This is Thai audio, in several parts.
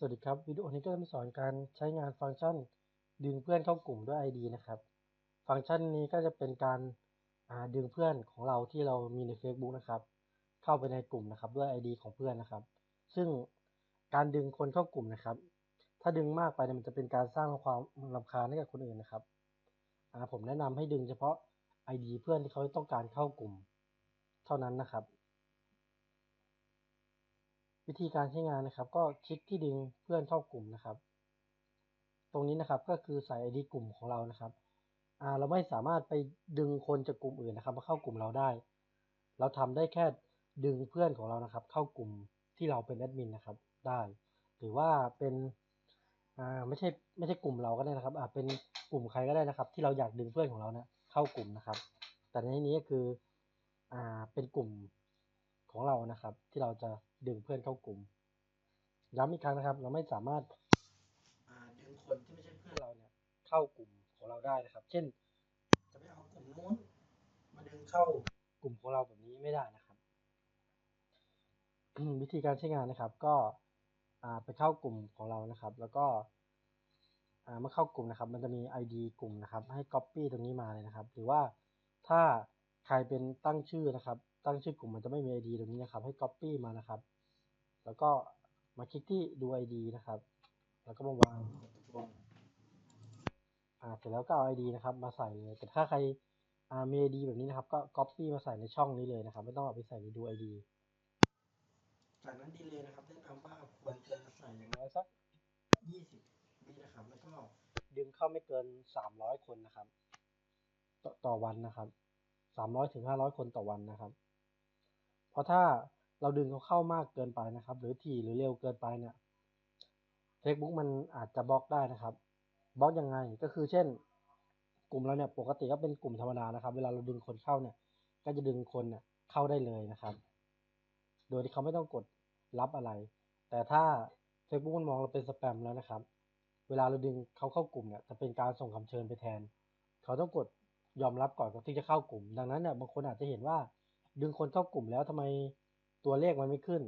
สวัสดีครับ วิดีโอนี้ก็จะมาสอนการใช้งานฟังก์ชันดึงเพื่อนเข้ากลุ่มด้วย ID นะครับ ฟังก์ชันนี้ก็จะเป็นการดึงเพื่อนของเราที่เรามีใน Facebook นะครับ เข้าไปในกลุ่มนะครับด้วย ID ของเพื่อนนะครับ ซึ่งการดึงคนเข้ากลุ่มนะครับ ถ้าดึงมากไปมันจะเป็นการสร้างความรำคาญให้กับคนอื่นนะครับผมแนะนำให้ดึงเฉพาะ ID เพื่อนที่เขาต้องการเข้ากลุ่ม เท่านั้นนะครับ วิธีการใช้งานนะครับ ก็คลิกที่ดึงเพื่อนเข้ากลุ่มนะครับ ตรงนี้นะครับก็คือใส่ ID กลุ่มของเรานะครับเราไม่สามารถไปดึงคนจากกลุ่มอื่นนะครับ มาเข้ากลุ่มเราได้ เราทำได้แค่ดึงเพื่อนของเรานะครับ เข้ากลุ่มที่เราเป็นแอดมินนะครับได้หรือว่าเป็นไม่ใช่ไม่ใช่กลุ่มเราก็ได้นะครับอาจเป็นกลุ่มใครก็ได้นะครับ ที่เราอยากดึงเพื่อนของเราเนะเข้ากลุ่มนะครับ แต่ในนี้ก็คืออ่าเป็นกลุ่ม ของเรานะครับ ที่เราจะดึงเพื่อนเข้ากลุ่ม ย้ำอีกครั้งนะครับ เราไม่สามารถดึงคนที่ไม่ใช่เพื่อนเราเนี่ยเข้ากลุ่มของเราได้นะครับ เช่น จะไปเอากลุ่มนู้นมาดึงเข้ากลุ่มของเราแบบนี้ไม่ได้นะครับ วิธีการใช้งานนะครับ ก็ไปเข้ากลุ่มของเรานะครับ แล้วก็เมื่อเข้ากลุ่มนะครับ มันจะมี ID กลุ่มนะครับ ให้ Copy ตรงนี้มาเลยนะครับ หรือว่าถ้าใครเป็นตั้งชื่อนะครับ ตั้งชื่อกลุ่มมันจะไม่มี ID ตรงนี้นะครับ ให้ Copy มานะครับ แล้วก็มาคลิกที่ดู ID นะครับ แล้วก็มาวางอ่าเสร็จแล้วก็เอา ID นะครับ มาใส่เลยแต่ถ้าใครอ่ามี ID แบบนี้นะครับ ก็ Copy มาใส่ในช่องนี้เลยนะครับ ไม่ต้องเอาไปใส่ในดู ID จากนั้นดีเลยนะครับแนะนำว่าควรจะใส่อย่างน้อยสัก 20วินะครับ แล้วก็ดึงเข้าไม่เกิน 300 คนนะครับ ต่อต่อวันนะครับ 300ถึง500 คนต่อวันนะครับ ราะถ้าเราดึงเขาเข้ามากเกินไปนะครับ หรือถี่หรือเร็วเกินไปเนี่ย Facebook มันอาจจะบล็อกได้นะครับบล็อกยังไงก็คือเช่น กลุ่มเราเนี่ยปกติก็เป็นกลุ่มธรรมดานะครับ เวลาเราดึงคนเข้าเนี่ย ก็จะดึงคนเนี่ยเข้าได้เลยนะครับ โดยที่เขาไม่ต้องกดรับอะไร แต่ถ้า Facebook มันมองเราเป็นสแปมแล้วนะครับ เวลาเราดึงเขาเข้ากลุ่มเนี่ยจะเป็นการส่งคำเชิญไปแทน เขาต้องกดยอมรับก่อนก่อนที่จะเข้ากลุ่ม ดังนั้นเนี่ยบางคนอาจจะเห็นว่า ดึงคนเข้ากลุ่มแล้วทำไมตัวเลขมันไม่ขึ้น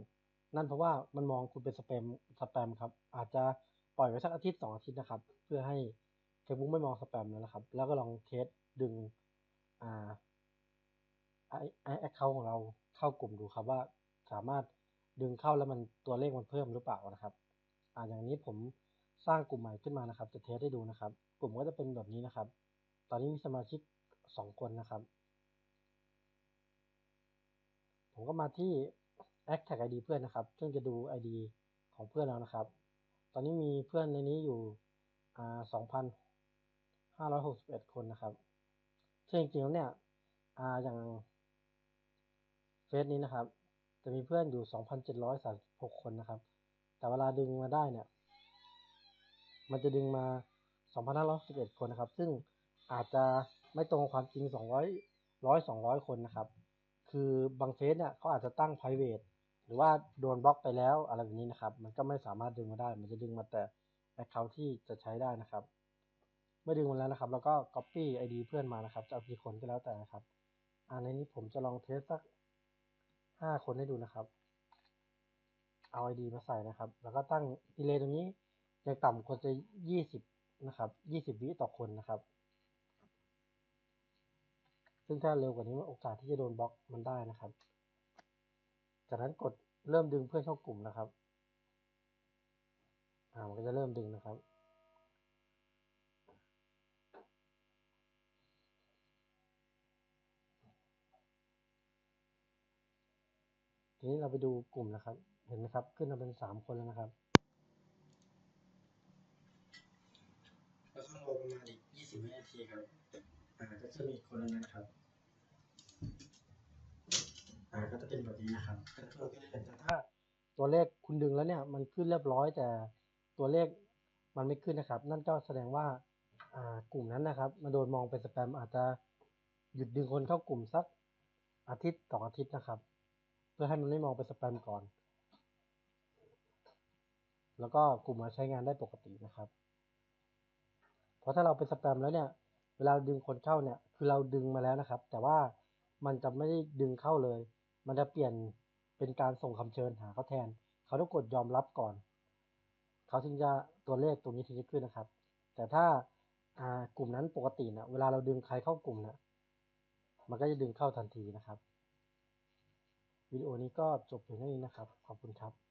นั่นเพราะว่ามันมองคุณเป็นสแปมสแปมครับ อาจจะปล่อยไว้สักอาทิตย์สองอาทิตย์นะครับ เพื่อให้ Facebook ไม่มองสแปมแล้วนะครับ แล้วก็ลองเทสดึงอ่าไอไอแอคเคาท์ของเราเข้ากลุ่มดูครับว่าสามารถดึงเข้าแล้วมันตัวเลขมันเพิ่มหรือเปล่านะครับ อ่าอย่างนี้ผมสร้างกลุ่มใหม่ขึ้นมานะครับ จะเทสให้ดูนะครับ กลุ่มก็จะเป็นแบบนี้นะครับ ตอนนี้มีสมาชิกสองคนนะครับ ผมก็มาที่ Add Tag ID เพื่อนนะครับ ซึ่งจะดู ID ของเพื่อนเรานะครับ ตอนนี้มีเพื่อนในนี้อยู่อ่า2,561คนนะครับ ซึ่งจริงๆแล้วเนี่ยออย่างเฟซนี้นะครับ จะมีเพื่อนอยู่2,736คนนะครับ แต่เวลาดึงมาได้เนี่ย มันจะดึงมา2,561คนนะครับ ซึ่งอาจจะไม่ตรงความจริง200 100 200คนนะครับ คือบางเฟซเนี่ยเขาอาจจะตั้ง private หรือว่าโดนบล็อกไปแล้วอะไรแบบนี้นะครับ มันก็ไม่สามารถดึงมาได้ มันจะดึงมาแต่ account ที่จะใช้ได้นะครับ เมื่อดึงมาแล้วนะครับ แล้วก็ copy ID เพื่อนมานะครับ จะเอากี่คนก็แล้วแต่นะครับอันนี้ผมจะลองเทสสักห้าคนให้ดูนะครับ เอา ID มาใส่นะครับ แล้วก็ตั้ง delay ตรงนี้ยังต่ำควรจะยี่สิบนะครับยี่สิบวิต่อคนนะครับ ซึ่งถ้าเร็วกว่านี้โอกาสที่จะโดนบล็อกมันได้นะครับ จากนั้นกดเริ่มดึงเพื่อนเข้ากลุ่มนะครับ อ่ามันก็จะเริ่มดึงนะครับ ทีนี้เราไปดูกลุ่มนะครับ เห็นไหมครับ ขึ้นมาเป็นสามคนแล้วนะครับแล้วก็รอประมาณอีกยี่สิบวินาทีครับอ่าก็จะมีคนแล้นะครับอ่าก็จะเป็ นี้นะครับก็จะเพิ่มขึ้นแต่ถ้าตัวเลขคุณดึงแล้วเนี่ยมันขึ้นเรียบร้อยแต่ตัวเลขมันไม่ขึ้นนะครับ นั่นก็แสดงว่าอ่ากลุ่มนั้นนะครับมาโดนมองเป็นสแปมอาจจะหยุดดึงคนเข้ากลุ่มสักอาทิตย์สองอาทิตย์นะครับ เพื่อให้มันไม่มองเป็นสแปมก่อน แล้วก็กลุ่มมาใช้งานได้ปกตินะครับ เพราะถ้าเราเป็นสแปมแล้วเนี่ย เวลาดึงคนเข้าเนี่ย คือเราดึงมาแล้วนะครับ แต่ว่ามันจะไม่ได้ดึงเข้าเลย มันจะเปลี่ยนเป็นการส่งคำเชิญหาเขาแทน เขาต้องกดยอมรับก่อน เขาถึงจะตัวเลขตรงนี้ถึงจะขึ้นนะครับ แต่ถ้าากลุ่มนั้นปกตินะเวลาเราดึงใครเข้ากลุ่มนะมันก็จะดึงเข้าทันทีนะครับวิดีโอนี้ก็จบเพียงเท่านี้นะครับ ขอบคุณครับ